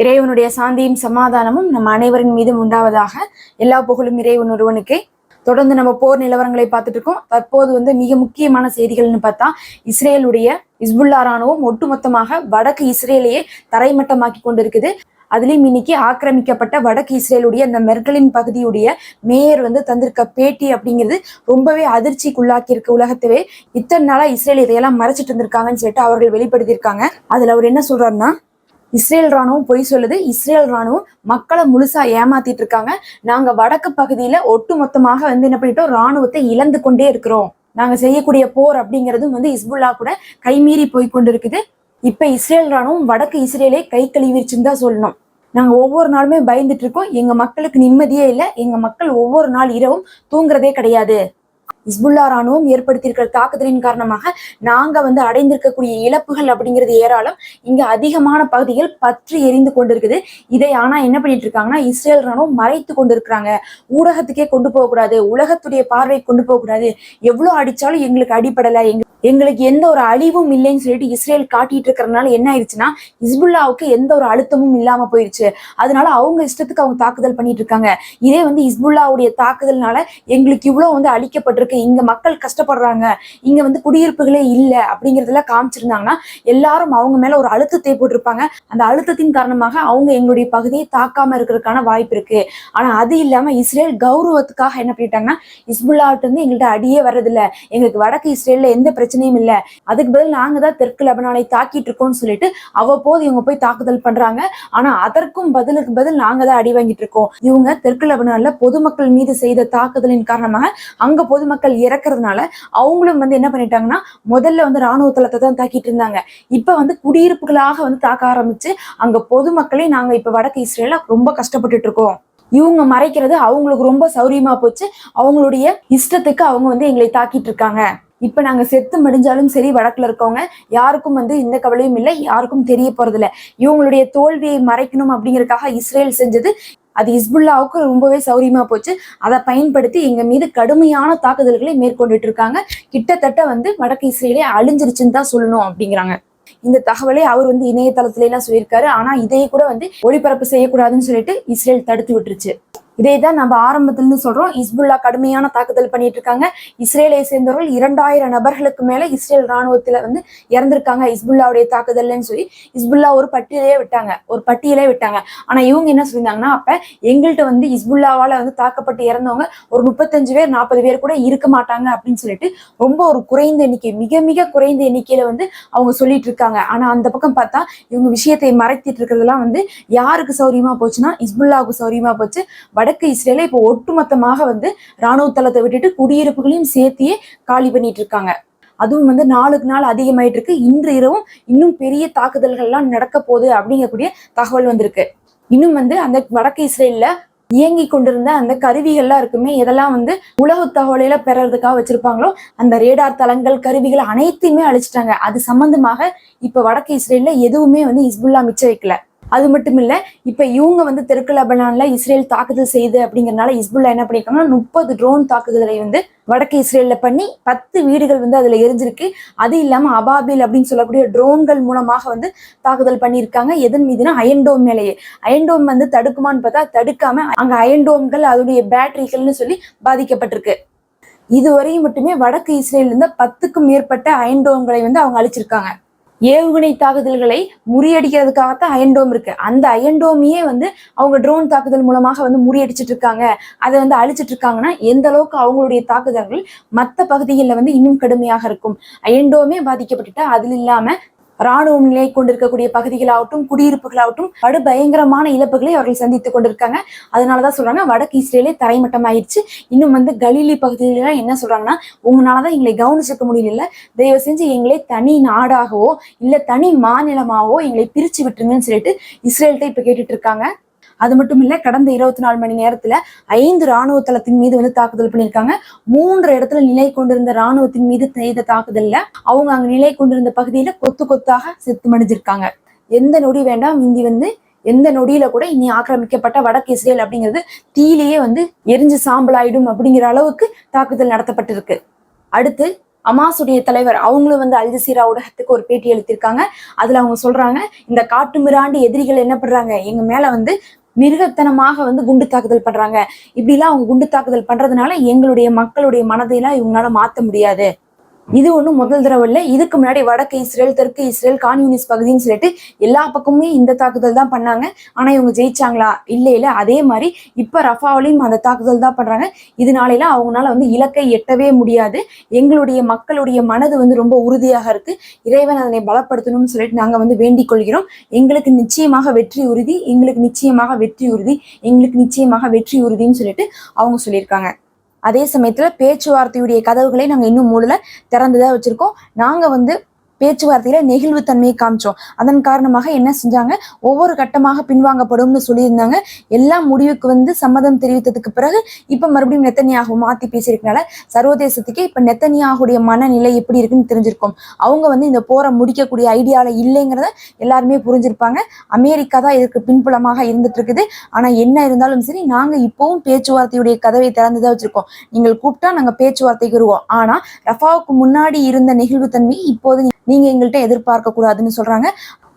இறைவனுடைய சாந்தியும் சமாதானமும் நம் அனைவரின் மீதும் உண்டாவதாக எல்லா புகழும் இறைவன் ஒருவனுக்கே. தொடர்ந்து நம்ம போர் நிலவரங்களை பார்த்துட்டு இருக்கோம். தற்போது வந்து மிக முக்கியமான செய்திகள்னு பார்த்தா இஸ்ரேலுடைய இஸ்புல்லா ராணுவம் ஒட்டுமொத்தமாக வடக்கு இஸ்ரேலையே தரைமட்டமாக்கி கொண்டிருக்குது. அதுலயும் இன்னைக்கு ஆக்கிரமிக்கப்பட்ட வடக்கு இஸ்ரேலுடைய அந்த மெர்கலின் பகுதியுடைய மேயர் வந்து தந்திருக்க பேட்டி அப்படிங்கிறது ரொம்பவே அதிர்ச்சிக்குள்ளாக்கி இருக்க உலகத்தவே இத்தனை நாளா இஸ்ரேல் இதையெல்லாம் மறைச்சிட்டு இருந்திருக்காங்கன்னு சொல்லிட்டு அவர்கள் வெளிப்படுத்தியிருக்காங்க. அதுல அவர் என்ன சொல்றாருன்னா இஸ்ரேல் ராணுவம் பொய் சொல்லுது. இஸ்ரேல் ராணுவம் மக்களை முழுசா ஏமாத்திட்டு இருக்காங்க. நாங்க வடக்கு பகுதியில ஒட்டு மொத்தமாக வந்து என்ன பண்ணிட்டோம்? ராணுவத்தை இழந்து கொண்டே இருக்கிறோம். நாங்க செய்யக்கூடிய போர் அப்படிங்கிறதும் வந்து இஸ்புல்லா கூட கைமீறி போய் கொண்டிருக்குது. இப்ப இஸ்ரேல் ராணுவம் வடக்கு இஸ்ரேலே கை கழுவிருச்சுன்னு தான் சொல்லணும். நாங்க ஒவ்வொரு நாளுமே பயந்துட்டு இருக்கோம். எங்க மக்களுக்கு நிம்மதியே இல்லை. எங்க மக்கள் ஒவ்வொரு நாள் இரவும் தூங்குறதே கிடையாது. இஸ்புல்லா ராணுவம் ஏற்படுத்தியிருக்கிற தாக்குதலின் காரணமாக நாங்க வந்து அடைந்திருக்கக்கூடிய இழப்புகள் அப்படிங்கிறது ஏராளம். இங்க அதிகமான பகுதிகள் பற்றி எரிந்து கொண்டிருக்குது. இதை ஆனா என்ன பண்ணிட்டு இருக்காங்கன்னா இஸ்ரேல் ராணுவம் மறைத்து கொண்டிருக்கிறாங்க. ஊடகத்துக்கே கொண்டு போகக்கூடாது உலகத்துடைய பார்வை கொண்டு போகக்கூடாது. எவ்வளவு அடிச்சாலும் எங்களுக்கு அடிப்படலை எங்க எங்களுக்கு எந்த ஒரு அழிவும் இல்லைன்னு சொல்லிட்டு இஸ்ரேல் காட்டிட்டு இருக்கிறதுனால என்ன ஆயிடுச்சுன்னா இஸ்புல்லாவுக்கு எந்த ஒரு அழுத்தமும் இல்லாம போயிருச்சு. அதனால அவங்க இஷ்டத்துக்கு அவங்க தாக்குதல் பண்ணிட்டு இருக்காங்க. இதே வந்து இஸ்புல்லாவுடைய தாக்குதல்னால எங்களுக்கு இவ்வளவு வந்து அழிக்கப்பட்டிருக்கு. இங்க மக்கள் கஷ்டப்படுறாங்க. இங்க வந்து குடியிருப்புகளே இல்லை அப்படிங்கறதெல்லாம் காமிச்சிருந்தாங்கன்னா எல்லாரும் அவங்க மேல ஒரு அழுத்தத்தை போட்டிருப்பாங்க. அந்த அழுத்தத்தின் காரணமாக அவங்க எங்களுடைய பகுதியை தாக்காம இருக்கிறதுக்கான வாய்ப்பு இருக்கு. ஆனா அது இல்லாம இஸ்ரேல் கௌரவத்துக்காக என்ன பண்ணிட்டாங்கன்னா இஸ்புல்லாட்டு வந்து எங்கள்கிட்ட அடியே வர்றதில்ல. எங்களுக்கு வடக்கு இஸ்ரேல்ல எந்த பிரச்சனையும் இல்லை. அதுக்கு பதில் நாங்க தான் தெற்கு லெபனானை தாக்கிட்டு இருக்கோம்னு சொல்லிட்டு அவ்வப்போது இவங்க போய் தாக்குதல் பண்றாங்க. ஆனா அதற்கும் பதிலுக்கு பதில் நாங்க தான் அடி வாங்கிட்டு இருக்கோம். இவங்க தெற்கு லெபனான்ல பொதுமக்கள் மீது செய்த தாக்குதலின் காரணமாக அங்க பொதுமக்கள் இறக்குறதுனால அவங்களும் வந்து என்ன பண்ணிட்டாங்கன்னா முதல்ல வந்து ராணுவ தளத்தை தான் தாக்கிட்டு இருந்தாங்க. இப்ப வந்து குடியிருப்புகளாக வந்து தாக்க ஆரம்பிச்சு அங்க பொதுமக்களே நாங்க இப்ப வடக்கு இஸ்ரேல ரொம்ப கஷ்டப்பட்டுட்டு இருக்கோம். இவங்க மறைக்கிறது அவங்களுக்கு ரொம்ப சௌரியமா போச்சு. அவங்களுடைய இஷ்டத்துக்கு அவங்க வந்து எங்களை தாக்கிட்டு இருக்காங்க. இப்ப நாங்க செத்து மடிஞ்சாலும் சரி வடக்குல இருக்கவங்க யாருக்கும் வந்து இந்த கவலையும் இல்லை யாருக்கும் தெரிய போறதில்ல. இவங்களுடைய தோல்வியை மறைக்கணும் அப்படிங்கறதுக்காக இஸ்ரேல் செஞ்சது அது இஸ்புல்லாவுக்கு ரொம்பவே சௌரியமா போச்சு. அதை பயன்படுத்தி எங்க மீது கடுமையான தாக்குதல்களை மேற்கொண்டுட்டு இருக்காங்க கிட்டத்தட்ட வந்து வடக்கு இஸ்ரேலே அழிஞ்சிருச்சுன்னு தான் சொல்லணும் அப்படிங்கிறாங்க. இந்த தகவலை அவர் வந்து இணையதளத்துல எல்லாம் சொல்லியிருக்காரு. ஆனா இதையே கூட வந்து ஒளிபரப்பு செய்யக்கூடாதுன்னு சொல்லிட்டு இஸ்ரேல் தடுத்து விட்டுருச்சு. இதே தான் நம்ம ஆரம்பத்துல சொல்றோம். இஸ்புல்லா கடுமையான தாக்குதல் பண்ணிட்டு இருக்காங்க இஸ்ரேலை சேர்ந்தவர்கள் இரண்டாயிரம் நபர்களுக்கு மேல இஸ்ரேல் ராணுவத்துல வந்து இறந்திருக்காங்க. இஸ்புல்லாவுடைய தாக்குதல்னு சொல்லி இஸ்புல்லா ஒரு பட்டியலே விட்டாங்க. ஒரு பட்டியலே விட்டாங்க. ஆனா இவங்க என்ன சொல்லியிருந்தாங்கன்னா அப்ப எங்கள்கிட்ட வந்து இஸ்புல்லாவால வந்து தாக்கப்பட்டு இறந்தவங்க ஒரு முப்பத்தஞ்சு பேர் நாற்பது பேர் கூட இருக்க மாட்டாங்க அப்படின்னு சொல்லிட்டு ரொம்ப ஒரு குறைந்த எண்ணிக்கை மிக மிக குறைந்த எண்ணிக்கையில வந்து அவங்க சொல்லிட்டு இருக்காங்க ஆனா அந்த பக்கம் பார்த்தா இவங்க விஷயத்தை மறைத்திட்டு இருக்கிறதெல்லாம் வந்து யாருக்கு சௌரியமா போச்சுன்னா இஸ்புல்லாவுக்கு சௌரியமா போச்சு. வடக்கு இஸ்ரேல இப்போ ஒட்டுமொத்தமாக வந்து ராணுவ தளத்தை விட்டுட்டு குடியிருப்புகளையும் சேர்த்தியே காலி பண்ணிட்டு இருக்காங்க. அதுவும் வந்து நாளுக்கு நாள் அதிகமாயிட்டு இருக்கு. இன்று இரவும் இன்னும் பெரிய தாக்குதல்கள்லாம் நடக்க போகுது அப்படிங்கக்கூடிய தகவல் வந்திருக்கு. இன்னும் வந்து அந்த வடக்கு இஸ்ரேல்ல இயங்கி கொண்டிருந்த அந்த கருவிகள்லாம் இருக்குமே இதெல்லாம் வந்து உலக தகவலையில பெறறதுக்காக வச்சிருப்பாங்களோ அந்த ரேடார் தளங்கள் கருவிகள் அனைத்தையுமே அழிச்சிட்டாங்க. அது சம்பந்தமாக இப்ப வடக்கு இஸ்ரேல்ல எதுவுமே வந்து இஸ்புல்லா மிச்ச வைக்கல. அது மட்டும் இல்லை இப்போ இவங்க வந்து தெற்கு லெபனானில் இஸ்ரேல் தாக்குதல் செய்து அப்படிங்கிறனால இஸ்புல்லா என்ன பண்ணிருக்காங்கன்னா முப்பது ட்ரோன் தாக்குதலை வந்து வடக்கு இஸ்ரேலில் பண்ணி பத்து வீடுகள் வந்து அதில் எரிஞ்சிருக்கு. அது இல்லாமல் அபாபில் அப்படின்னு சொல்லக்கூடிய ட்ரோன்கள் மூலமாக வந்து தாக்குதல் பண்ணியிருக்காங்க எதன் மீதுனா அயன்டோம் மேலேயே. அயன்டோம் வந்து தடுக்குமான்னு பார்த்தா தடுக்காம அங்கே அயன்டோம்கள் அதோடைய பேட்டரிகள்னு சொல்லி பாதிக்கப்பட்டிருக்கு. இதுவரையும் மட்டுமே வடக்கு இஸ்ரேல் இருந்த பத்துக்கும் மேற்பட்ட அயன்டோம்களை வந்து அவங்க அழிச்சிருக்காங்க. ஏவுகணை தாக்குதல்களை முறியடிக்கிறதுக்காகத்தான் அயன்டோம் இருக்கு. அந்த அயன்டோமையே வந்து அவங்க ட்ரோன் தாக்குதல் மூலமாக வந்து முறியடிச்சிட்டு இருக்காங்க. அதை வந்து அழிச்சிட்டு இருக்காங்கன்னா எந்த அளவுக்கு அவங்களுடைய தாக்குதல்கள் மற்ற பகுதிகளில் வந்து இன்னும் கடுமையாக இருக்கும். அயன்டோமே பாதிக்கப்பட்டுட்டா அதில் இல்லாம ராணுவம் நிலை கொண்டிருக்கக்கூடிய பகுதிகளாகட்டும் குடியிருப்புகளாகட்டும் படு பயங்கரமான இழப்புகளை அவர்கள் சந்தித்துக் கொண்டிருக்காங்க. அதனாலதான் சொல்றாங்க வடக்கு இஸ்ரேலே தரைமட்டம் ஆயிடுச்சு இன்னும் வந்து கலீலி பகுதியில என்ன சொல்றாங்கன்னா உங்களாலதான் எங்களை கவனிச்சிருக்க முடியல தயவு செஞ்சு எங்களை தனி நாடாகவோ இல்ல தனி மாநிலமாவோ எங்களை பிரிச்சு விட்டுருங்கன்னு சொல்லிட்டு இஸ்ரேல்கிட்ட இப்ப கேட்டுட்டு இருக்காங்க. அது மட்டும் இல்ல கடந்த இருபத்தி நாலு மணி நேரத்துல ஐந்து ராணுவ தளத்தின் மீது வந்து தாக்குதல் பண்ணியிருக்காங்க. மூன்று இடத்துல நிலை கொண்டிருந்த ராணுவத்தின் மீது செய்த தாக்குதல்ல அவங்க அங்க நிலை கொண்டிருந்த பகுதியில கொத்து கொத்தாக செத்து மடிஞ்சிருக்காங்க எந்த நொடி வேண்டாம் இந்தி வந்து எந்த நொடியில கூட இனி ஆக்கிரமிக்கப்பட்ட வடக்கு இஸ்ரேல் அப்படிங்கிறது தீயிலேயே வந்து எரிஞ்சு சாம்பலாயிடும் அப்படிங்கிற அளவுக்கு தாக்குதல் நடத்தப்பட்டிருக்கு. அடுத்து அமாசுடைய தலைவர் அவங்களும் வந்து அல்ஜசீரா ஊடகத்துக்கு ஒரு பேட்டி அளித்திருக்காங்க. அதுல அவங்க சொல்றாங்க இந்த காட்டு மிராண்டு எதிரிகள் என்ன பண்றாங்க? எங்க மேல வந்து மிருகத்தனமாக வந்து குண்டு தாக்குதல் பண்றாங்க. இப்படிலாம் அவங்க குண்டு தாக்குதல் பண்றதுனால எங்களுடைய மக்களுடைய மனதையெல்லாம் இவங்களால மாத்த முடியாது. இது ஒன்றும் முதல் தடவை இல்லை. இதுக்கு முன்னாடி வடக்கு இஸ்ரேல் தெற்கு இஸ்ரேல் கான்யூனிஸ்ட் பகுதின்னு சொல்லிட்டு எல்லா பக்கமுமே இந்த தாக்குதல் தான் பண்ணாங்க. ஆனால் இவங்க ஜெயிச்சாங்களா? இல்லை இல்லை. அதே மாதிரி இப்போ ரஃபாவிலையும் அந்த தாக்குதல் தான் பண்ணுறாங்க இதனாலலாம் அவங்களால வந்து இலக்கை எட்டவே முடியாது. எங்களுடைய மக்களுடைய மனது வந்து ரொம்ப உறுதியாக இருக்கு. இறைவன் அதனை பலப்படுத்தணும்னு சொல்லிட்டு நாங்கள் வந்து வேண்டிக் கொள்கிறோம். எங்களுக்கு நிச்சயமாக வெற்றி உறுதி எங்களுக்கு நிச்சயமாக வெற்றி உறுதி எங்களுக்கு நிச்சயமாக வெற்றி உறுதின்னு சொல்லிட்டு அவங்க சொல்லியிருக்காங்க. அதே சமயத்துல பேச்சுவார்த்தையுடைய கதவுகளை நாங்க இன்னும் மூடல திறந்துதான் வச்சிருக்கோம். நாங்க வந்து பேச்சுவார்த்தையில நெகிழ்வுத்தன்மையை காமிச்சோம். அதன் காரணமாக என்ன செஞ்சாங்க? ஒவ்வொரு கட்டமாக பின்வாங்கப்படும்னு சொல்லியிருந்தாங்க. எல்லாம் முடிவுக்கு வந்து சம்மதம் தெரிவித்ததுக்கு பிறகு இப்ப மறுபடியும் நெத்தனியாக மாத்தி பேசியிருக்கனால சர்வதேசத்துக்கே இப்ப நெத்தனியாகுடைய மனநிலை எப்படி இருக்குன்னு தெரிஞ்சிருக்கும். அவங்க வந்து இந்த போரை முடிக்கக்கூடிய ஐடியால இல்லைங்கிறத எல்லாருமே புரிஞ்சிருப்பாங்க. அமெரிக்கா தான் இதற்கு பின்புலமாக இருந்துட்டு இருக்குது ஆனா என்ன இருந்தாலும் சரி நாங்க இப்பவும் பேச்சுவார்த்தையுடைய கதவை திறந்துதான் வச்சிருக்கோம். நீங்கள் கூப்பிட்டா நாங்க பேச்சுவார்த்தைக்கு வருவோம். ஆனா ரஃபாவுக்கு முன்னாடி இருந்த நெகிழ்வுத்தன்மை இப்போது நீங்க எங்கள்கிட்ட எதிர்பார்க்க கூடாதுன்னு சொல்றாங்க.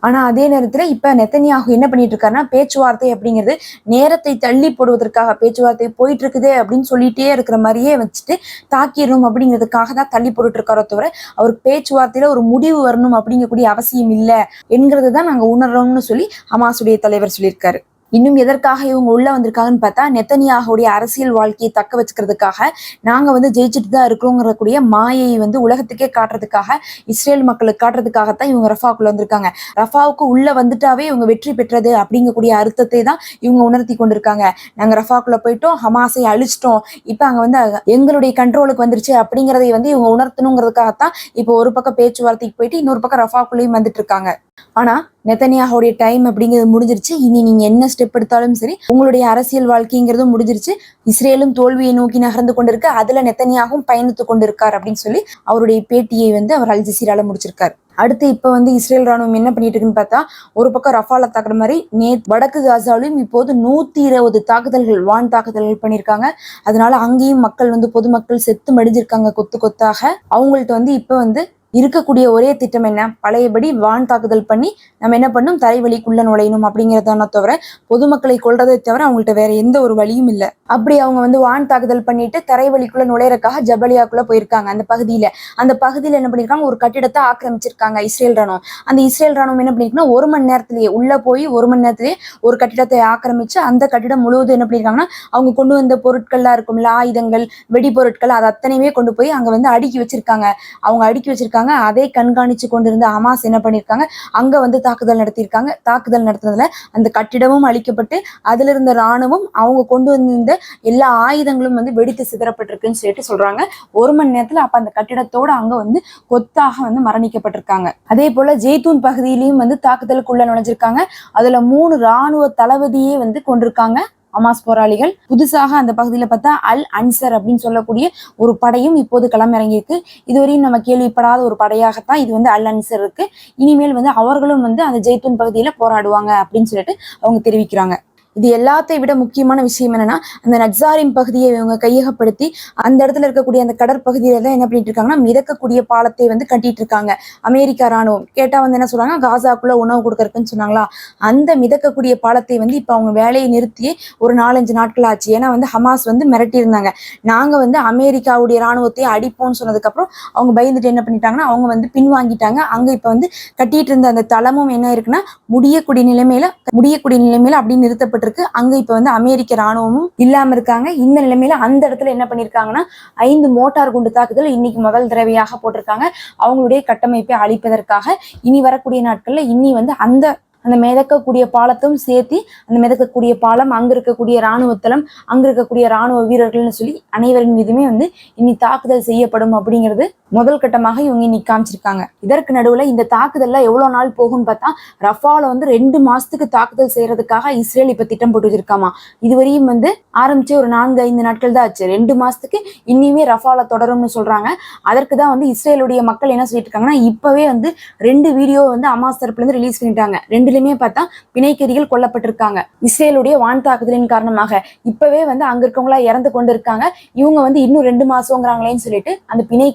ஆனா அதே நேரத்துல இப்ப நெத்தனியாக என்ன பண்ணிட்டு இருக்காருன்னா பேச்சுவார்த்தை அப்படிங்கிறது நேரத்தை தள்ளி போடுவதற்காக பேச்சுவார்த்தை போயிட்டு இருக்குது அப்படின்னு சொல்லிட்டே இருக்கிற மாதிரியே வச்சுட்டு தாக்கிடணும் அப்படிங்கிறதுக்காக தான் தள்ளி போட்டுட்டு இருக்காரோ தவிர அவருக்கு பேச்சுவார்த்தையில ஒரு முடிவு வரணும் அப்படிங்கக்கூடிய அவசியம் இல்லை என்கிறது தான் நாங்க உணர்றோம்னு சொல்லி ஹமாசுடைய தலைவர் சொல்லியிருக்காரு. இன்னும் எதற்காக இவங்க உள்ள வந்திருக்காங்கன்னு பார்த்தா நெத்தனியாகுடைய அரசியல் வாழ்க்கையை தக்க வச்சுக்கிறதுக்காக நாங்க வந்து ஜெயிச்சுட்டு தான் இருக்கிறோங்கிறக்கூடிய மாயை வந்து உலகத்துக்கே காட்டுறதுக்காக இஸ்ரேல் மக்களுக்கு காட்டுறதுக்காகத்தான் இவங்க ரஃபாவுக்குள்ள வந்திருக்காங்க. ரஃபாவுக்கு உள்ள வந்துட்டாவே இவங்க வெற்றி பெற்றது அப்படிங்கக்கூடிய அர்த்தத்தை தான் இவங்க உணர்த்தி கொண்டிருக்காங்க. நாங்க ரஃபாக்குள்ள போயிட்டோம் ஹமாஸை அழிச்சிட்டோம். இப்ப அங்க வந்து எங்களுடைய கண்ட்ரோலுக்கு வந்துருச்சு அப்படிங்கறதை வந்து இவங்க உணர்த்தணுங்கிறதுக்காகத்தான் இப்போ ஒரு பக்கம் பேச்சுவார்த்தைக்கு போயிட்டு இன்னொரு பக்கம் ரஃபாக்குள்ளேயும் வந்துட்டு இருக்காங்க. ஆனா நெத்தனியாகவுடைய டைம் அப்படிங்கிறது முடிஞ்சிருச்சு. இனி நீங்க என்ன ஸ்டெப் எடுத்தாலும் சரி உங்களுடைய அரசியல் வாழ்க்கைங்கிறதும் முடிஞ்சிருச்சு. இஸ்ரேலும் தோல்வியை நோக்கி நகர்ந்து கொண்டிருக்கு. அதுல நெத்தனியாகவும் பயணித்து கொண்டிருக்கார் அப்படின்னு சொல்லி அவருடைய பேட்டியை வந்து அவர் அல் ஜசீரால முடிச்சிருக்காரு. அடுத்து இப்ப வந்து இஸ்ரேல் ராணுவம் என்ன பண்ணிட்டு இருக்குன்னு பார்த்தா ஒரு பக்கம் ரஃபால தாக்குற மாதிரி நே வடக்கு காசாலையும் இப்போது நூத்தி இருபது தாக்குதல்கள் வான் தாக்குதல்கள் பண்ணியிருக்காங்க அதனால அங்கேயும் மக்கள் வந்து பொதுமக்கள் செத்து மடிஞ்சிருக்காங்க கொத்து கொத்தாக. அவங்கள்ட்ட வந்து இப்ப வந்து இருக்கக்கூடிய ஒரே திட்டம் என்ன? பழையபடி வான் தாக்குதல் பண்ணி நம்ம என்ன பண்ணும்? தலைவலிக்குள்ள நுழையணும் அப்படிங்கறதான தவிர பொதுமக்களை கொல்றதை தவிர அவங்கள்ட்ட வேற எந்த ஒரு வழியும் இல்லை. அப்படி அவங்க வந்து வான் தாக்குதல் பண்ணிட்டு தரைவழிக்குள்ள நுழையறக்காக ஜபலியாக்குள்ள போயிருக்காங்க அந்த பகுதியில. அந்த பகுதியில என்ன பண்ணிருக்காங்க? ஒரு கட்டிடத்தை ஆக்கிரமிச்சிருக்காங்க இஸ்ரேல் ராணுவம். அந்த இஸ்ரேல் ராணுவம் என்ன பண்ணிருக்குன்னா ஒரு மணி நேரத்திலேயே உள்ள போய் ஒரு மணி நேரத்திலேயே ஒரு கட்டிடத்தை ஆக்கிரமிச்சு அந்த கட்டிடம் முழுவதும் என்ன பண்ணிருக்காங்கன்னா அவங்க கொண்டு வந்த பொருட்கள்லாம் இருக்கும்ல ஆயுதங்கள் வெடி பொருட்கள் அது அத்தனையுமே கொண்டு போய் அங்க வந்து அடுக்கி வச்சிருக்காங்க. அவங்க அடுக்கி வச்சிருக்காங்க. அதை கண்காணிச்சு கொண்டிருந்த அமாஸ் என்ன பண்ணிருக்காங்க? அங்க வந்து தாக்குதல் நடத்தியிருக்காங்க தாக்குதல் நடத்துறதுல அந்த கட்டிடமும் அழிக்கப்பட்டு அதுல இருந்த ராணுவம் அவங்க கொண்டு வந்திருந்த எல்லா ஆயுதங்களும் வந்து வெடித்து சிதறப்பட்டிருக்குன்னு சொல்லிட்டு சொல்றாங்க. ஒரு மணி நேரத்துல அப்ப அந்த கட்டிடத்தோட அங்க வந்து கொத்தாக வந்து மரணிக்கப்பட்டிருக்காங்க. அதே போல ஜெய்தூன் பகுதியிலையும் வந்து தாக்குதலுக்குள்ள நுழைஞ்சிருக்காங்க. அதுல மூணு ராணுவ தளபதியே வந்து கொண்டிருக்காங்க. ஹமாஸ் போராளிகள் புதுசாக அந்த பகுதியில பார்த்தா அல் அன்சர் அப்படின்னு சொல்லக்கூடிய ஒரு படையும் இப்போது களமிறங்கியிருக்கு. இதுவரையும் நம்ம கேள்விப்படாத ஒரு படையாகத்தான் இது வந்து அல் அன்சர் இருக்கு. இனிமேல் வந்து அவர்களும் வந்து அந்த ஜெய்தூன் பகுதியில போராடுவாங்க அப்படின்னு சொல்லிட்டு அவங்க தெரிவிக்கிறாங்க. இது எல்லாத்தை விட முக்கியமான விஷயம் என்னன்னா அந்த நட்சாரின் பகுதியை இவங்க கையகப்படுத்தி அந்த இடத்துல இருக்கக்கூடிய அந்த கடற்பகுதியில தான் என்ன பண்ணிட்டு இருக்காங்கன்னா மிதக்கக்கூடிய பாலத்தை வந்து கட்டிட்டு இருக்காங்க. அமெரிக்கா ராணுவம் கேட்டா வந்து என்ன சொல்றாங்க காசாக்குள்ள உணவு கொடுக்கறதுக்குன்னு சொன்னாங்களா? அந்த மிதக்கக்கூடிய பாலத்தை வந்து இப்ப அவங்க வேலையை நிறுத்தி ஒரு நாலஞ்சு நாட்கள் ஆச்சு. ஏன்னா வந்து ஹமாஸ் வந்து மிரட்டி இருந்தாங்க. நாங்க வந்து அமெரிக்காவுடைய ராணுவத்தை அடிப்போம்னு சொன்னதுக்கு அப்புறம் அவங்க பயந்துட்டு என்ன பண்ணிட்டாங்கன்னா அவங்க வந்து பின்வாங்கிட்டாங்க. அங்க இப்ப வந்து கட்டிட்டு இருந்த அந்த தளமும் என்ன இருக்குன்னா முடியக்கூடிய நிலைமையில முடியக்கூடிய நிலைமையில அப்படி நிறுத்தப்பட்டிருக்கு அங்க இப்ப வந்து அமெரிக்க ராணுவமும் இல்லாம இருக்காங்க. இந்த நிலைமையில அந்த இடத்துல என்ன பண்ணிருக்காங்கன்னா ஐந்து மோட்டார் குண்டு தாக்குதல் இன்னைக்கு முதல் தடவையாக போட்டிருக்காங்க. அவங்களுடைய கட்டமைப்பை அழிப்பதற்காக இனி வரக்கூடிய நாட்கள்ல இனி வந்து அந்த அந்த மிதக்கக்கூடிய பாலத்தும் சேர்த்து அந்த மிதக்கக்கூடிய பாலம் அங்கே இருக்கக்கூடிய ராணுவ தளம் இருக்கக்கூடிய ராணுவ வீரர்கள்னு சொல்லி அனைவரின் மீதுமே வந்து இனி தாக்குதல் செய்யப்படும் அப்படிங்கிறது முதல் கட்டமாக இவங்க இன்னைக்கு காமிச்சிருக்காங்க. இதற்கு நடுவில் இந்த தாக்குதல்ல எவ்வளோ நாள் போகும்னு பார்த்தா ரஃபால வந்து ரெண்டு மாசத்துக்கு தாக்குதல் செய்யறதுக்காக இஸ்ரேல் இப்போ திட்டம் போட்டு வச்சிருக்காமா இதுவரையும் வந்து ஆரம்பிச்சு ஒரு நான்கு ஐந்து நாட்கள் தான் ஆச்சு. ரெண்டு மாசத்துக்கு இன்னியுமே ரஃபால தொடரும்னு சொல்றாங்க. அதற்கு தான் வந்து இஸ்ரேலுடைய மக்கள் என்ன சொல்லிட்டு இருக்காங்கன்னா இப்பவே வந்து ரெண்டு வீடியோ வந்து அமாஸ் தரப்புல இருந்து ரிலீஸ் பண்ணிட்டாங்க. ரெண்டு இதுலயுமே பார்த்தா பிணைக்கைதிகள் கொல்லப்பட்டிருக்காங்க. இஸ்ரேலுடைய வான் தாக்குதலின் காரணமாக இப்பவே வந்து அங்க இருக்கவங்களா இறந்து கொண்டு இருக்காங்க இவங்க வந்து இன்னும் ரெண்டு மாசங்கிறாங்களேன்னு சொல்லிட்டு அந்த பிணை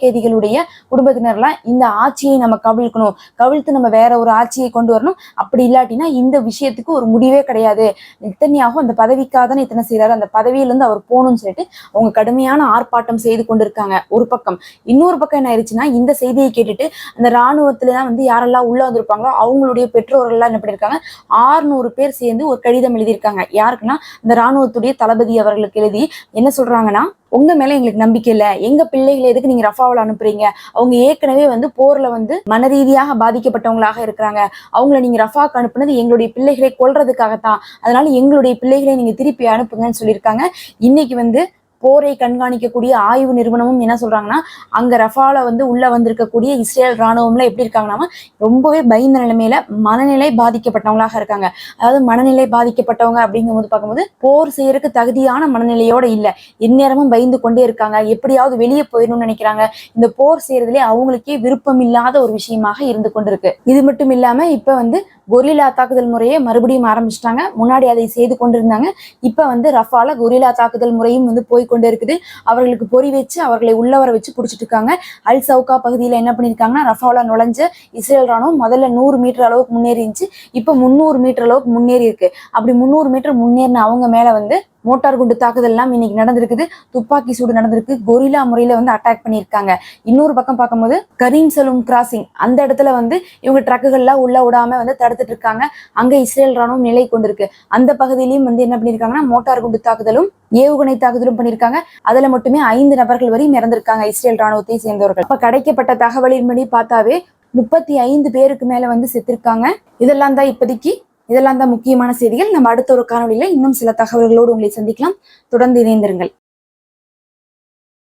குடும்பத்தினர்லாம் இந்த ஆட்சியை நம்ம கவிழ்க்கணும். கவிழ்த்து நம்ம வேற ஒரு ஆட்சியை கொண்டு வரணும். அப்படி இல்லாட்டினா இந்த விஷயத்துக்கு ஒரு முடிவே கிடையாது. நித்தனியாகவும் அந்த பதவிக்காக தானே இத்தனை செய்யறாரு அந்த பதவியிலிருந்து அவர் போகணும்னு சொல்லிட்டு அவங்க கடுமையான ஆர்ப்பாட்டம் செய்து கொண்டிருக்காங்க ஒரு பக்கம். இன்னொரு பக்கம் என்ன ஆயிடுச்சுன்னா இந்த செய்தியை கேட்டுட்டு அந்த ராணுவத்துல தான் வந்து யாரெல்லாம் உள்ள வந்திருப்பாங்களோ அவங்களுடைய பெற்றோர்கள்லாம் என்ன இருக்காங்க ஆறுநூறு பேர் சேர்ந்து ஒரு கடிதம் எழுதியிருக்காங்க. யாருக்குன்னா இந்த ராணுவத்துடைய தளபதி அவர்களுக்கு எழுதி என்ன சொல்றாங்கன்னா உங்க மேல எங்களுக்கு நம்பிக்கை இல்ல. எங்க பிள்ளைகளை எதுக்கு நீங்க ரஃபாவில் அனுப்புறீங்க? அவங்க ஏற்கனவே வந்து போர்ல வந்து மனரீதியாக பாதிக்கப்பட்டவங்களாக இருக்கிறாங்க. அவங்கள நீங்க ரஃபாக்கு அனுப்புனது எங்களுடைய பிள்ளைகளை கொல்றதுக்காகத்தான். அதனால எங்களுடைய பிள்ளைகளை நீங்க திருப்பி அனுப்புங்கன்னு சொல்லியிருக்காங்க. இன்னைக்கு வந்து போரை கண்காணிக்கக்கூடிய ஆய்வு நிறுவனமும் என்ன சொல்றாங்கன்னா அங்க ரஃபால வந்து உள்ள வந்திருக்கக்கூடிய இஸ்ரேல் ராணுவம்ல எப்படி இருக்காங்கன்னா ரொம்பவே பயந்த நிலைமையில மனநிலை பாதிக்கப்பட்டவங்களாக இருக்காங்க. அதாவது மனநிலை பாதிக்கப்பட்டவங்க அப்படிங்கும்போது பார்க்கும்போது போர் செய்யறதுக்கு தகுதியான மனநிலையோட இல்ல. எந்நேரமும் பயந்து கொண்டே இருக்காங்க. எப்படியாவது வெளியே போயிடணும்னு நினைக்கிறாங்க. இந்த போர் செய்யறதுலேயே அவங்களுக்கே விருப்பம் இல்லாத ஒரு விஷயமாக இருந்து கொண்டிருக்கு. இது மட்டும் இல்லாம இப்ப வந்து கொரில்லா தாக்குதல் முறையை மறுபடியும் ஆரம்பிச்சிட்டாங்க. முன்னாடி அதை செய்து கொண்டிருந்தாங்க. இப்ப வந்து ரஃபால கொரில்லா தாக்குதல் முறையும் வந்து போய் கொண்டு இருக்குது. அவர்களுக்கு பொறி வச்சு அவர்களை உள்ளவர வச்சு பிடிச்சிட்டு இருக்காங்க. அல் சவுகா பகுதியில் என்ன பண்ணியிருக்காங்கன்னா ரஃபால நுழைஞ்ச இஸ்ரேல் ராணுவம் முதல்ல நூறு மீட்டர் அளவுக்கு முன்னேறி இருந்துச்சு இப்போ முந்நூறு மீட்டர் அளவுக்கு முன்னேறி இருக்கு அப்படி முந்நூறு மீட்டர் முன்னேறின அவங்க மேல வந்து மோட்டார் குண்டு தாக்குதல் எல்லாம் இன்னைக்கு நடந்திருக்குது. துப்பாக்கி சூடு நடந்திருக்கு. கொரில்லா முறையில வந்து அட்டாக் பண்ணியிருக்காங்க. இன்னொரு பக்கம் பார்க்கும்போது கரீம் சலூம் கிராசிங் அந்த இடத்துல வந்து இவங்க ட்ரக்குகள்லாம் உள்ள விடாம வந்து தடுத்துட்டு இருக்காங்க. அங்க இஸ்ரேல் ராணுவம் நிலை கொண்டிருக்கு. அந்த பகுதியிலையும் வந்து என்ன பண்ணியிருக்காங்கன்னா மோட்டார் குண்டு தாக்குதலும் ஏவுகணை தாக்குதலும் பண்ணியிருக்காங்க. அதுல மட்டுமே ஐந்து நபர்கள் வரையும் இறந்திருக்காங்க இஸ்ரேல் ராணுவத்தை சேர்ந்தவர்கள். இப்ப கிடைக்கப்பட்ட தகவலின்படி பார்த்தாவே முப்பத்தி ஐந்து பேருக்கு மேல வந்து செத்திருக்காங்க. இதெல்லாம் தான் இப்போதைக்கு இதெல்லாம் தான் முக்கியமான செய்திகள். நம்ம அடுத்த ஒரு காணொலியில் இன்னும் சில தகவல்களோடு உங்களை சந்திக்கலாம். தொடர்ந்து இணைந்திருங்கள்.